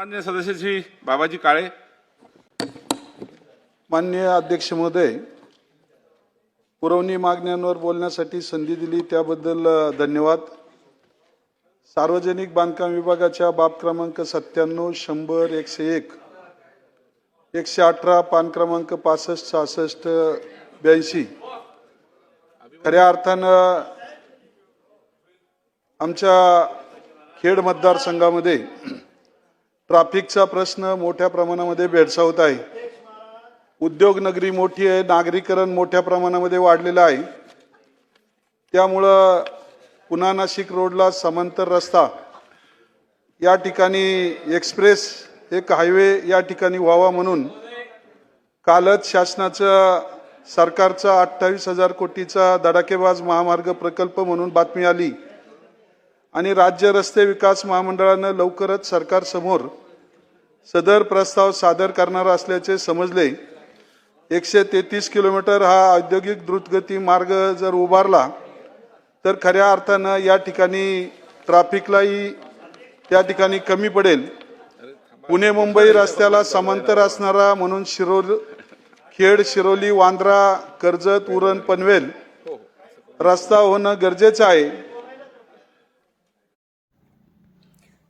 मान्य सदस्य श्री बाबाजी काळे. मान्य अध्यक्ष महोदय पुरवणी मागण्यांवर बोलण्यासाठी संधी दिली त्याबद्दल धन्यवाद. सार्वजनिक बांधकाम विभागाच्या बाब क्रमांक सत्त्याण्णव शंभर एकशे एक एकशे अठरा पान क्रमांक पासष्ट सहासष्ट ब्याऐंशी. खऱ्या अर्थानं आमच्या खेड मतदारसंघामध्ये ट्रॅफिकचा प्रश्न मोठ्या प्रमाणामध्ये भेडसावत आहे. उद्योग नगरी मोठी आहे नागरीकरण मोठ्या प्रमाणामध्ये वाढलेलं आहे. त्यामुळं पुन्हा नाशिक रोडला समांतर रस्ता या ठिकाणी एक्सप्रेस एक हायवे या ठिकाणी व्हावा म्हणून कालच शासनाचं सरकारचा अठ्ठावीस हजार कोटीचा धडाकेबाज महामार्ग प्रकल्प म्हणून बातमी आली. आणि राज्य रस्ते विकास महामंडळानं लवकरच सरकारसमोर सदर प्रस्ताव सादर करणार असल्याचे समजले. एकशे तेहतीस किलोमीटर हा औद्योगिक द्रुतगती मार्ग जर उभारला तर खऱ्या अर्थानं या ठिकाणी ट्रॅफिकलाही त्या ठिकाणी कमी पडेल. पुणे मुंबई रस्त्याला समांतर असणारा म्हणून शिरोल खेड शिरोली वांद्रा कर्जत उरण पनवेल रस्ता होणं गरजेचं आहे.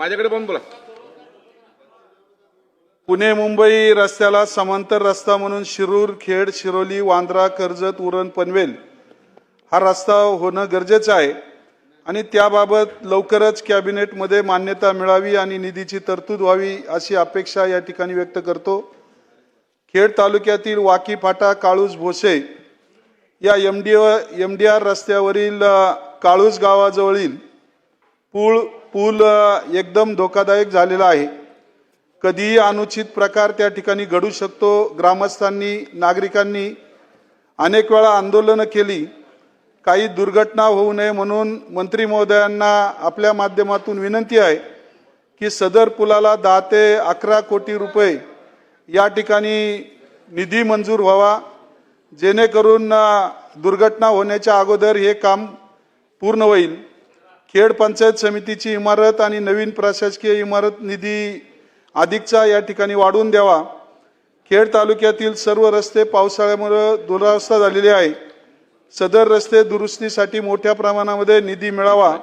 माझ्याकडे पण बोला. पुणे मुंबई रस्त्याला समांतर रस्ता म्हणून शिरूर खेड शिरोली वांद्रा कर्जत उरण पनवेल हा रस्ता होणं गरजेचं आहे. आणि त्याबाबत लवकरच कॅबिनेटमध्ये मान्यता मिळावी आणि निधीची तरतूद व्हावी अशी अपेक्षा या ठिकाणी व्यक्त करतो. खेड तालुक्यातील वाकी फाटा काळूस भोसे या M D M D R रस्त्यावरील काळूस गावाजवळील पूळ पूल एकदम धोकादायक झालेला आहे. कधीही अनुचित प्रकार त्या ठिकाणी घडू शकतो. ग्रामस्थांनी नागरिकांनी अनेक वेळा आंदोलनं केली. काही दुर्घटना होऊ नये म्हणून मंत्री महोदयांना आपल्या माध्यमातून विनंती आहे की सदर पुलाला दहा ते अकरा कोटी रुपये या ठिकाणी निधी मंजूर व्हावा. जेणेकरून दुर्घटना होण्याच्या अगोदर हे काम पूर्ण होईल. खेड पंचायत समितीची इमारत आणि नवीन प्रशासकीय इमारत निधी अधिकचा या ठिकाणी वाढवून द्यावा. खेड तालुक्यातील सर्व रस्ते पावसाळ्यामुळे दुरावस्था झालेली आहे. सदर रस्ते दुरुस्तीसाठी मोठ्या प्रमाणामध्ये निधी मिळावा.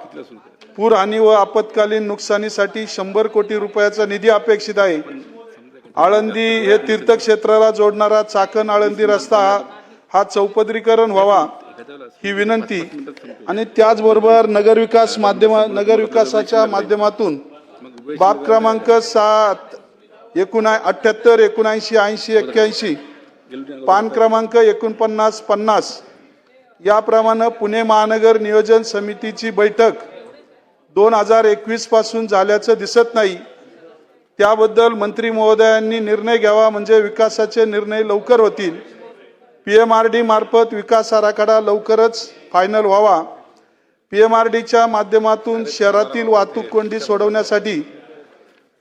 पूर आणि व आपत्कालीन नुकसानीसाठी शंभर कोटी रुपयाचा निधी अपेक्षित आहे. आळंदी हे तीर्थक्षेत्राला जोडणारा चाकण आळंदी रस्ता हा चौपदरीकरण व्हावा. ही विनंती. आणि त्याचबरोबर नगरविकास माध्यमा नगरविकासाच्या माध्यमातून बाब क्रमांक सात एकोणा अठ्याहत्तर एकोणऐंशी ऐंशी एक्क्याऐंशी पान क्रमांक एकोणपन्नास पन्नास याप्रमाणे पुणे महानगर नियोजन समितीची बैठक दोन हजार एकवीसपासून झाल्याचं दिसत नाही. त्याबद्दल मंत्री महोदयांनी निर्णय घ्यावा म्हणजे विकासाचे निर्णय लवकर होतील. पी एम आर डी मार्फत विकास आराखडा लवकरच फायनल व्हावा. पी एम आर डीच्या माध्यमातून शहरातील वाहतूक कोंडी सोडवण्यासाठी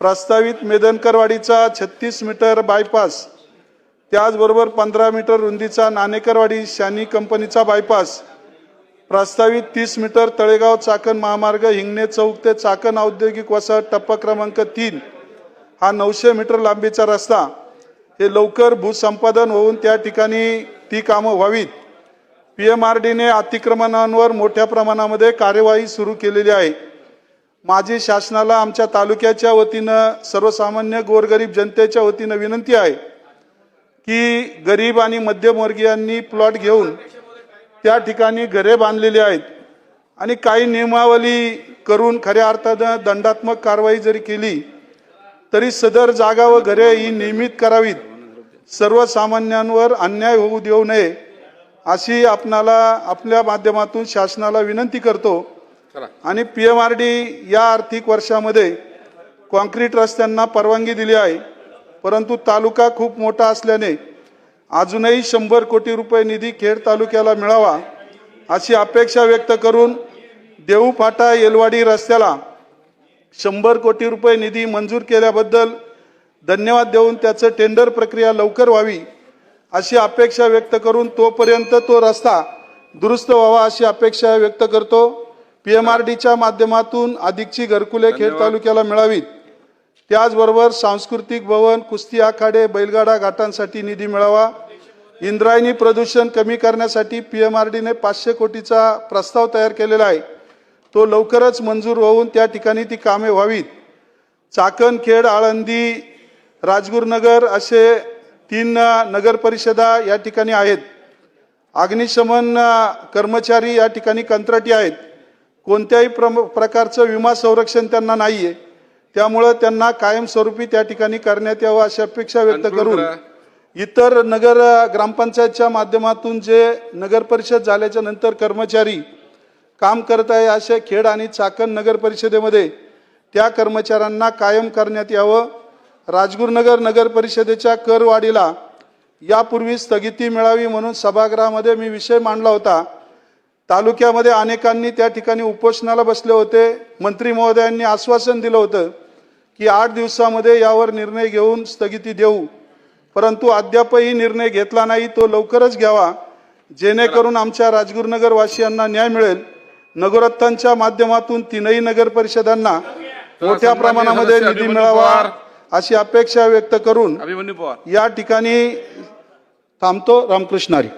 प्रस्तावित मेदनकरवाडीचा छत्तीस मीटर बायपास त्याचबरोबर पंधरा मीटर रुंदीचा नाणेकरवाडी शानी कंपनीचा बायपास प्रस्तावित तीस मीटर तळेगाव चाकण महामार्ग हिंगणे चौक ते चाकण औद्योगिक वसाहत टप्पा क्रमांक तीन हा नऊशे मीटर लांबीचा रस्ता. हे लवकर भूसंपादन होऊन त्या ठिकाणी ती कामं व्हावीत. पी एम आर डीने अतिक्रमणांवर मोठ्या प्रमाणामध्ये कार्यवाही सुरू केलेली आहे. माझी शासनाला आमच्या तालुक्याच्या वतीनं सर्वसामान्य गोरगरीब जनतेच्या वतीनं विनंती आहे की गरीब आणि मध्यमवर्गीयांनी प्लॉट घेऊन त्या ठिकाणी घरे बांधलेली आहेत आणि काही नियमावली करून खऱ्या अर्थानं दंडात्मक कारवाई जरी केली तरी सदर जागा व घरे ही नियमित करावीत. सर्वसामान्यांवर अन्याय होऊ देऊ नये अशी आपणाला आपल्या माध्यमातून शासनाला विनंती करतो. आणि पी एम आर डी या आर्थिक वर्षामध्ये कॉन्क्रीट रस्त्यांना परवानगी दिली आहे. परंतु तालुका खूप मोठा असल्याने अजूनही शंभर कोटी रुपये निधी खेड तालुक्याला मिळावा अशी अपेक्षा व्यक्त करून देऊ फाटा येलवाडी रस्त्याला शंभर कोटी रुपये निधी मंजूर केल्याबद्दल धन्यवाद देऊन त्याचं टेंडर प्रक्रिया लवकर व्हावी अशी अपेक्षा व्यक्त करून तोपर्यंत तो रस्ता दुरुस्त व्हावा अशी अपेक्षा व्यक्त करतो. पी एम आर डीच्या माध्यमातून अधिकची घरकुले खेड तालुक्याला मिळावीत. त्याचबरोबर सांस्कृतिक भवन कुस्ती आखाडे बैलगाडा घाटांसाठी निधी मिळावा. इंद्रायणी प्रदूषण कमी करण्यासाठी पी एम आर डीने पाचशे कोटीचा प्रस्ताव तयार केलेला आहे. तो लवकरच मंजूर होऊन त्या ठिकाणी ती कामे व्हावीत. चाकण खेड आळंदी राजगुरुनगर असे तीन नगर परिषदा या ठिकाणी आहेत. अग्निशमन कर्मचारी या ठिकाणी कंत्राटी आहेत. कोणत्याही प्रम प्रकारचं विमा संरक्षण त्यांना नाही आहे त्यामुळं त्यांना कायमस्वरूपी त्या ठिकाणी करण्यात यावं अशी अपेक्षा व्यक्त करून करा. इतर नगर ग्रामपंचायतच्या माध्यमातून जे नगर परिषद झाल्याच्यानंतर कर्मचारी काम करत आहे अशा खेड आणि चाकण नगर परिषदेमध्ये त्या कर्मचाऱ्यांना कायम करण्यात यावं. राजगुरुनगर नगर परिषदेच्या करवाढीला यापूर्वी स्थगिती मिळावी म्हणून सभागृहामध्ये मी विषय मांडला होता. तालुक्यामध्ये अनेकांनी त्या ठिकाणी उपोषणाला बसले होते. मंत्री महोदयांनी आश्वासन दिलं होतं की आठ दिवसामध्ये यावर निर्णय घेऊन स्थगिती देऊ. परंतु अद्यापही निर्णय घेतला नाही तो लवकरच घ्यावा. जेणेकरून आमच्या राजगुरुनगर वासियांना न्याय मिळेल. नगरोत्थानच्या माध्यमातून तीनही नगर परिषदांना मोठ्या प्रमाणामध्ये निधी मिळावा. अशी अपेक्षा व्यक्त करून अभिमन्यू पवार. या ठिकाणी थांबतो रामकृष्ण हरी.